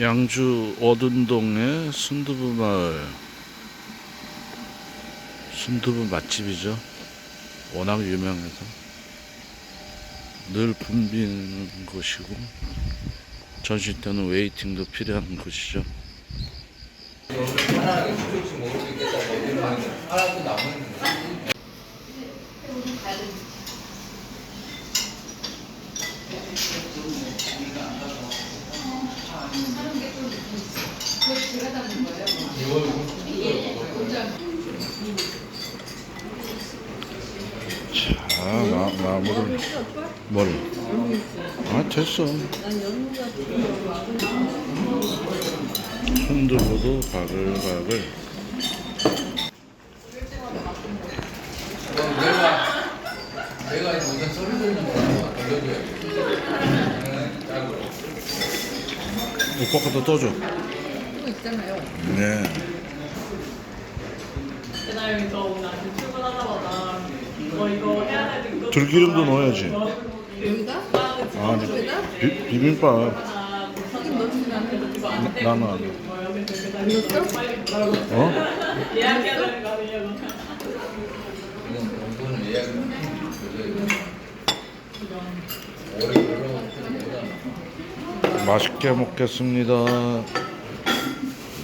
양주 어둔동의 순두부 마을. 순두부 맛집이죠. 워낙 유명해서. 늘 붐비는 곳이고 전시 때는 웨이팅도 필요한 곳이죠 자 마, 마무리 뭘? 아 됐어 순두부도 바글바글 내가 소리 거. 오빠 것도 떠줘 있잖아요. 네 그날 저 오늘 아침 출근하자마자 들기름도 넣어야지 여기다? 아니 여기다? 비, 비빔밥 아, 돼. 나는 안 어? 맛있게 먹겠습니다